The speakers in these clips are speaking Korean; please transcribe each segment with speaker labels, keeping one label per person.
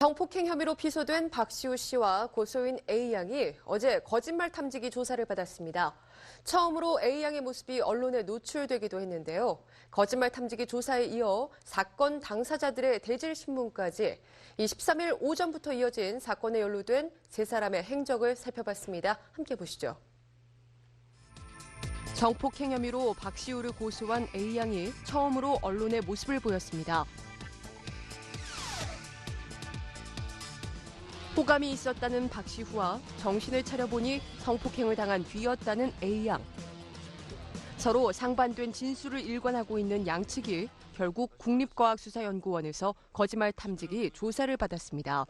Speaker 1: 성폭행 혐의로 피소된 박시우 씨와 고소인 A 양이 어제 거짓말 탐지기 조사를 받았습니다. 처음으로 A 양의 모습이 언론에 노출되기도 했는데요. 거짓말 탐지기 조사에 이어 사건 당사자들의 대질 신문까지 23일 오전부터 이어진 사건에 연루된 세 사람의 행적을 살펴봤습니다. 함께 보시죠. 성폭행 혐의로 박시우를 고소한 A 양이 처음으로 언론에 모습을 보였습니다. 호감이 있었다는 박시후와 정신을 차려보니 성폭행을 당한 뒤였다는 A양. 서로 상반된 진술을 일관하고 있는 양측이 결국 국립과학수사연구원에서 거짓말 탐지기 조사를 받았습니다.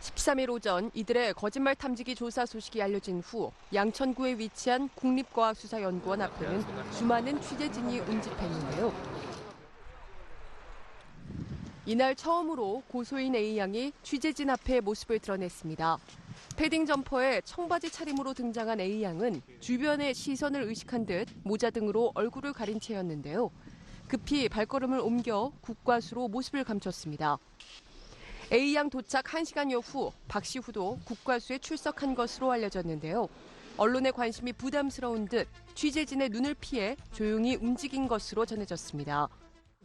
Speaker 1: 13일 오전 이들의 거짓말 탐지기 조사 소식이 알려진 후 양천구에 위치한 국립과학수사연구원 앞에는 수많은 취재진이 운집했는데요. 이날 처음으로 고소인 A양이 취재진 앞에 모습을 드러냈습니다. 패딩 점퍼에 청바지 차림으로 등장한 A양은 주변의 시선을 의식한 듯 모자 등으로 얼굴을 가린 채였는데요. 급히 발걸음을 옮겨 국과수로 모습을 감췄습니다. A양 도착 1시간여 후 박시후도 국과수에 출석한 것으로 알려졌는데요. 언론의 관심이 부담스러운 듯 취재진의 눈을 피해 조용히 움직인 것으로 전해졌습니다.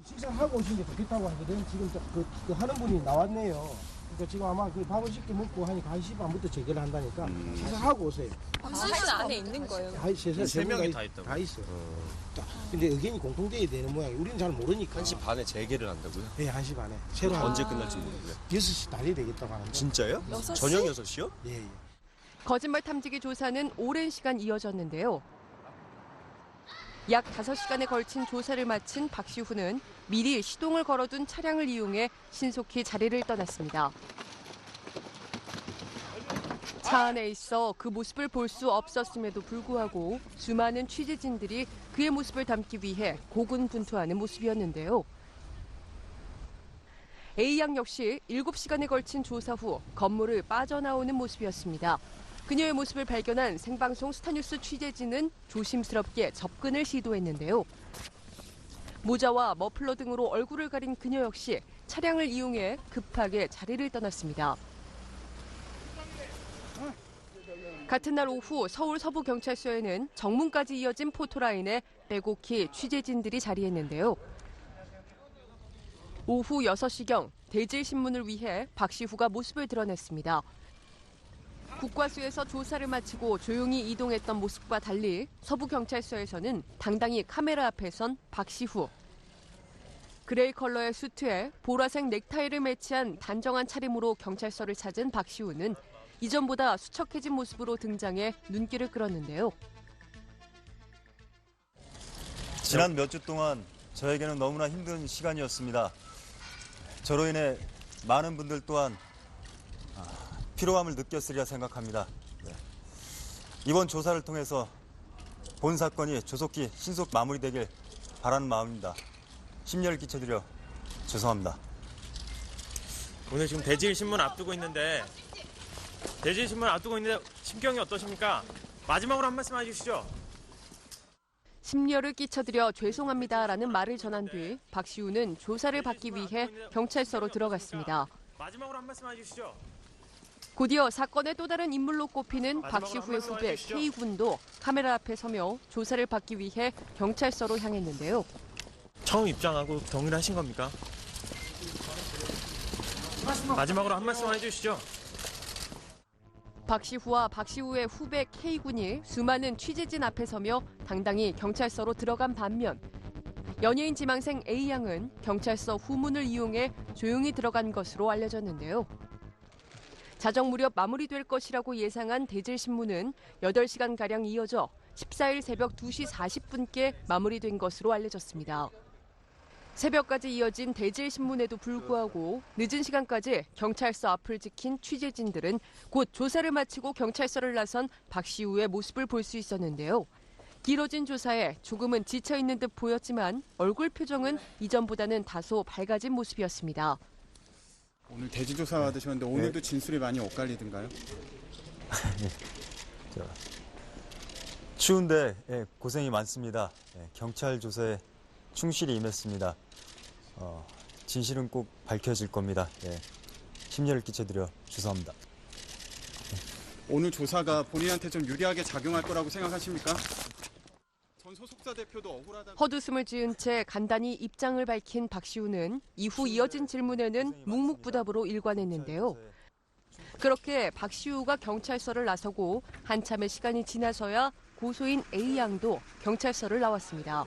Speaker 2: 식사하고 오신 게 좋겠다고 하거든. 지금 저 그, 그 하는 분이 나왔네요. 그러니까 지금 아마 그 밥을 쉽게 먹고 하니까 한 10시 반부터 재개를 한다니까 식사하고 오세요.
Speaker 3: 박수씨 안에 있는 거예요.
Speaker 2: 다, 세, 세,
Speaker 4: 세 명이 다 있다고?
Speaker 2: 다 있어요. 자, 근데 의견이 공통돼야 되는 모양이 우리는 잘 모르니까.
Speaker 4: 1시 반에 재개를 한다고요?
Speaker 2: 네, 1시 반에. 새로
Speaker 4: 언제 끝날지 모르고요.
Speaker 2: 6시 달이 되겠다고 하는데.
Speaker 4: 진짜요?
Speaker 3: 여섯 시?
Speaker 4: 저녁 6시요?
Speaker 2: 예, 예.
Speaker 1: 거짓말 탐지기 조사는 오랜 시간 이어졌는데요. 약 5시간에 걸친 조사를 마친 박시후는 미리 시동을 걸어둔 차량을 이용해 신속히 자리를 떠났습니다. 차 안에 있어 그 모습을 볼 수 없었음에도 불구하고 수많은 취재진들이 그의 모습을 담기 위해 고군분투하는 모습이었는데요. A양 역시 7시간에 걸친 조사 후 건물을 빠져나오는 모습이었습니다. 그녀의 모습을 발견한 생방송 스타뉴스 취재진은 조심스럽게 접근을 시도했는데요. 모자와 머플러 등으로 얼굴을 가린 그녀 역시 차량을 이용해 급하게 자리를 떠났습니다. 같은 날 오후 서울 서부경찰서에는 정문까지 이어진 포토라인에 빼곡히 취재진들이 자리했는데요. 오후 6시경 대질신문을 위해 박시후가 모습을 드러냈습니다. 국과수에서 조사를 마치고 조용히 이동했던 모습과 달리 서부경찰서에서는 당당히 카메라 앞에 선 박시후. 그레이 컬러의 수트에 보라색 넥타이를 매치한 단정한 차림으로 경찰서를 찾은 박시우는 이전보다 수척해진 모습으로 등장해 눈길을 끌었는데요.
Speaker 5: 지난 몇 주 동안 저에게는 너무나 힘든 시간이었습니다. 저로 인해 많은 분들 또한 아, 피로함을 느꼈으리라 생각합니다. 네. 이번 조사를 통해서 본 사건이 조속히 신속 마무리되길 바라는 마음입니다. 심려를 끼쳐드려 죄송합니다.
Speaker 6: 오늘 지금 대질 신문 앞두고 있는데 대질 신문 앞두고 있는데 심경이 어떠십니까? 마지막으로 한 말씀 해주시죠.
Speaker 1: 심려를 끼쳐드려 죄송합니다라는 말을 전한 뒤 박시우는 조사를 받기 위해 경찰서로 들어갔습니다.
Speaker 6: 마지막으로 한 말씀 해주시죠.
Speaker 1: 곧이어 사건의 또 다른 인물로 꼽히는 박시후의
Speaker 6: 한 말씀
Speaker 1: 후배. K군도 카메라 앞에 서며 조사를 받기 위해 경찰서로 향했는데요.
Speaker 6: 처음 입장하고 동의를 하신 겁니까? 마지막으로 한 말씀 해주시죠.
Speaker 1: 박시후와 박시후의 후배 K군이 수많은 취재진 앞에 서며 당당히 경찰서로 들어간 반면 연예인 지망생 A양은 경찰서 후문을 이용해 조용히 들어간 것으로 알려졌는데요. 자정 무렵 마무리될 것이라고 예상한 대질신문은 8시간가량 이어져 14일 새벽 2시 40분께 마무리된 것으로 알려졌습니다. 새벽까지 이어진 대질 신문에도 불구하고 늦은 시간까지 경찰서 앞을 지킨 취재진들은 곧 조사를 마치고 경찰서를 나선 박시우의 모습을 볼 수 있었는데요. 길어진 조사에 조금은 지쳐 있는 듯 보였지만 얼굴 표정은 이전보다는 다소 밝아진 모습이었습니다.
Speaker 7: 오늘 대지조사 받으셨는데 오늘도 진술이 많이 엇갈리던가요?
Speaker 5: 추운데 예, 고생이 많습니다. 예, 경찰 조사에 충실히 임했습니다. 어, 진실은 꼭 밝혀질 겁니다. 예. 심려를 끼쳐드려 죄송합니다.
Speaker 7: 오늘 조사가 본인한테 좀 유리하게 작용할 거라고 생각하십니까? 전 소속사 대표도 억울하다고
Speaker 1: 헛웃음을 지은 채 간단히 입장을 밝힌 박시우는 이후 이어진 질문에는 묵묵부답으로 일관했는데요. 그렇게 박시우가 경찰서를 나서고 한참의 시간이 지나서야 고소인 A 양도 경찰서를 나왔습니다.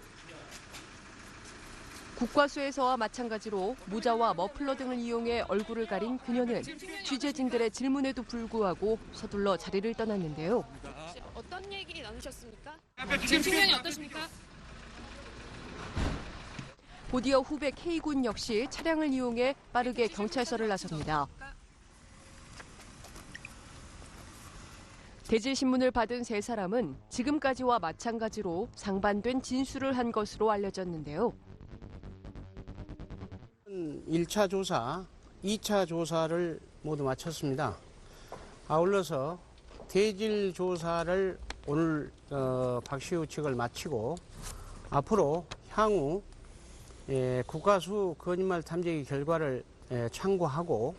Speaker 1: 국과수에서와 마찬가지로 모자와 머플러 등을 이용해 얼굴을 가린 그녀는 취재진들의 질문에도 불구하고 서둘러 자리를 떠났는데요.
Speaker 3: 어떤 얘기 나누셨습니까? 지금 중년이 어떠십니까?
Speaker 1: 곧이어 후배 K군 역시 차량을 이용해 빠르게 경찰서를 나섭니다. 대질신문을 받은 세 사람은 지금까지와 마찬가지로 상반된 진술을 한 것으로 알려졌는데요.
Speaker 8: 1차 조사, 2차 조사를 모두 마쳤습니다. 아울러서 대질 조사를 오늘 어, 박시우 측을 마치고 앞으로 향후 예, 국가수 거짓말 탐지기 결과를 예, 참고하고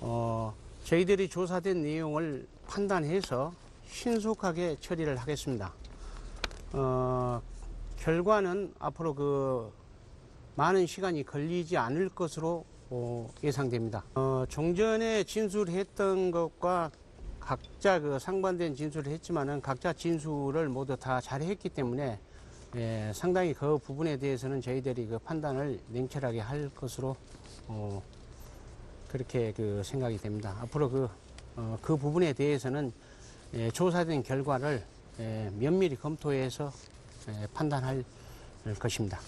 Speaker 8: 어, 저희들이 조사된 내용을 판단해서 신속하게 처리를 하겠습니다. 어, 결과는 앞으로 그 많은 시간이 걸리지 않을 것으로 어, 예상됩니다. 어, 종전에 진술했던 것과 각자 그 상반된 진술을 했지만은 각자 진술을 모두 다 잘했기 때문에 예, 상당히 그 부분에 대해서는 저희들이 그 판단을 냉철하게 할 것으로 어, 그렇게 그 생각이 됩니다. 앞으로 그, 어, 그 부분에 대해서는 예, 조사된 결과를 예, 면밀히 검토해서 예, 판단할 것입니다.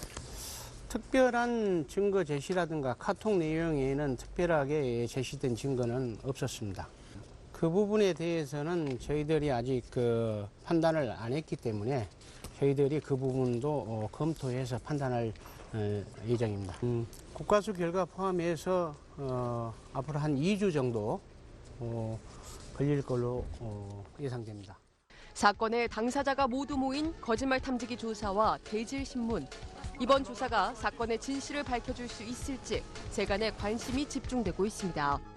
Speaker 8: 특별한 증거 제시라든가 카톡 내용에는 특별하게 제시된 증거는 없었습니다. 그 부분에 대해서는 저희들이 아직 그 판단을 안 했기 때문에 저희들이 그 부분도 어, 검토해서 판단할 어, 예정입니다. 음, 국가수 결과 포함해서 어, 앞으로 한 2주 정도 어, 걸릴 걸로 어, 예상됩니다.
Speaker 1: 사건의 당사자가 모두 모인 거짓말 탐지기 조사와 대질 신문. 이번 조사가 사건의 진실을 밝혀줄 수 있을지 세간의 관심이 집중되고 있습니다.